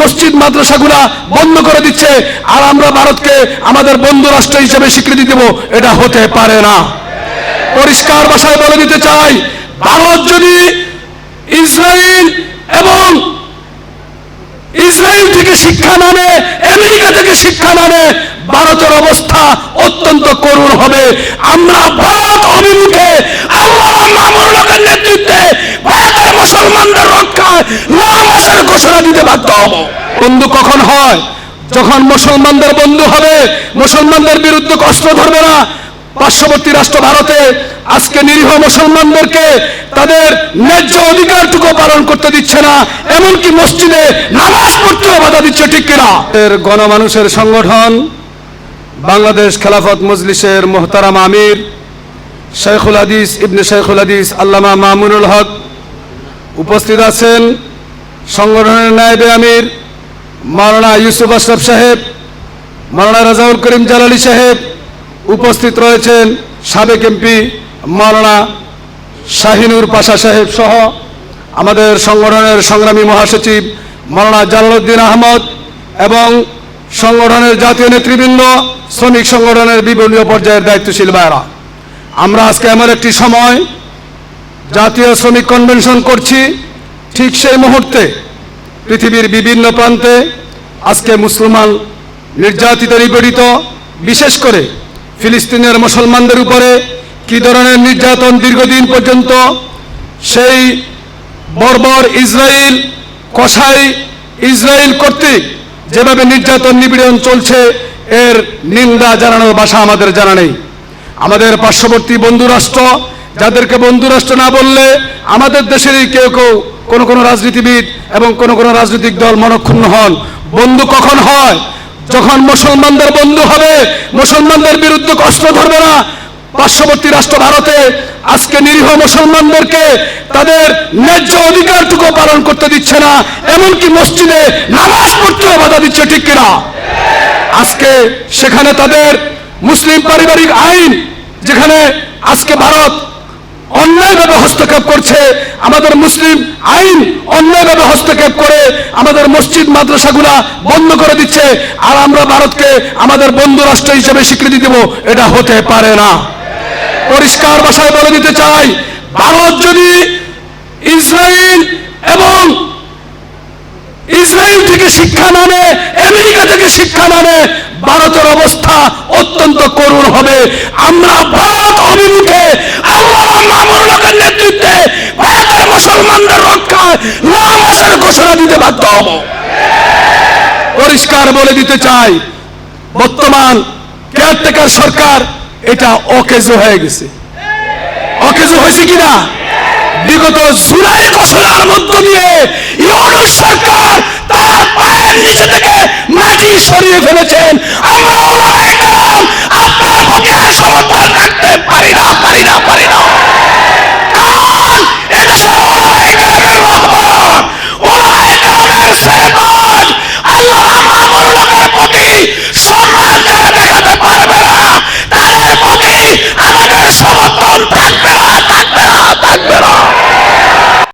মসজিদ মাদ্রাসাগুলা বন্ধ করে দিচ্ছে, আর আমরা ভারতকে আমাদের বন্ধু রাষ্ট্র হিসেবে স্বীকৃতি দেব, এটা হতে পারে না। পরিষ্কার ভাষায় বলে দিতে চাই, ভারত যদি ইসরায়েল এবং ইসরায়েল থেকে শিক্ষা না নেয়, আমেরিকা থেকে শিক্ষা না নেয়, ভারতের অবস্থা অত্যন্ত করুণ হবে। আমরা ভারত অভিমুখে আল্লাহ নেতৃত্বে ভারতের মুসলমানদের রক্ষায় লামাসের ঘোষণা দিতে বাধ্য হব। বন্ধু কখন হয়? যখন মুসলমানদের বন্ধু হবে, মুসলমানদের বিরুদ্ধে কষ্ট ধরবে না। পার্শ্ববর্তী রাষ্ট্র ভারতে আজকে নিরীহ মুসলমানদেরকে তাদের ন্যায্য অধিকারটুকু পালন করতে দিচ্ছে না, এমনকি মসজিদে নামাজ পড়তেও বাধা দিচ্ছে, ঠিক কিনা? গণমানুষের সংগঠন বাংলাদেশ খেলাফত মজলিসের মোহতারাম আমির শেখুল হাদিস, ইবনে শেখুল হাদিস আল্লামা মামুনুল হক উপস্থিত আছেন। সংগঠনের নায়েবে আমির মাওলানা ইউসুফ আশরাফ সাহেব, মাওলানা রাজাউল করিম জালালি সাহেব উপস্থিত রয়েছেন, সাবেক এমপি মাওলানা শাহিনুর পাশা সাহেব সহ আমাদের সংগঠনের সংগ্রামী মহাসচিব মাওলানা জালালউদ্দিন আহমদ এবং সংগঠনের জাতীয় নেতৃবৃন্দ, শ্রমিক সংগঠনের বিভিন্ন পর্যায়ের দায়িত্বশীল ভাইরা আমরা আজকে এমন একটি সময় জাতীয় শ্রমিক কনভেনশন করছি ঠিক সেই মুহূর্তে পৃথিবীর বিভিন্ন প্রান্তে আজকে মুসলমান নির্যাতিত নিপীড়িত, বিশেষ করে ফিলিস্তিনের মুসলমানদের উপরে কি ধরনের নির্যাতন দীর্ঘদিন পর্যন্ত সেই বর্বর ইসরায়েল কসাই ইসরায়েল কর্তৃক যেভাবে নির্যাতন নিপীড়ন চলছে, এর নিন্দা জানানোর ভাষা আমাদের জানা নেই। আমাদের পার্শ্ববর্তী বন্ধু রাষ্ট্র যাদেরকে বন্ধু রাষ্ট্র না বললে আমাদের দেশেরই কেউ কেউ কোন কোন রাজনীতিবিদ এবং কোন কোন রাজনৈতিক দল মনক্ষুণ্ণ হন। বন্ধু কখন হয়? যখন মুসলমানদের বন্ধু হবে, মুসলমানদের বিরুদ্ধে কষ্ট ধরবে না। পার্শ্ববর্তী রাষ্ট্র ভারতে আজকে নিরীহ মুসলমানদেরকে তাদের ন্যায্য অধিকারটুকু পালন করতে দিচ্ছে না, এমনকি মসজিদে নামাজ পড়তেও বাধা দিচ্ছে, ঠিক কিনা? আজকে সেখানে তাদের মুসলিম পারিবারিক আইন, যেখানে আজকে ভারত অন্যায়ভাবে হস্তক্ষেপ করছে আমাদের মুসলিম আইন, অন্যায়ভাবে হস্তক্ষেপ করে আমাদের মসজিদ, মাদ্রাসাগুলা বন্ধ করে দিচ্ছে। আর আমরা ভারতকে আমাদের বন্ধু রাষ্ট্র হিসেবে স্বীকৃতি দেব, এটা হতে পারে না। পরিষ্কার ভাষায় বলে দিতে চাই, ভারত যদি ইসরায়েল এবং ইসরায়েল থেকে শিক্ষা না নেয়, আমেরিকা থেকে শিক্ষা না নেয়, ভারতের অবস্থা অত্যন্ত করুণ হবে। আমরা ভারত অভিমুখে আল্লাহ মামুন লোকের নেতৃত্বে ভারতের মুসলমানদের রক্ষায় লামাসের ঘোষণা দিতে বাধ্য হব। পরিষ্কার বলে দিতে চাই, বর্তমান কেয়ারটেকার সরকার এটা অকেজ হয়ে গেছে। অকেজ হয়েছে কিনা? বিগত জুলাই ঘোষণার মধ্য দিয়ে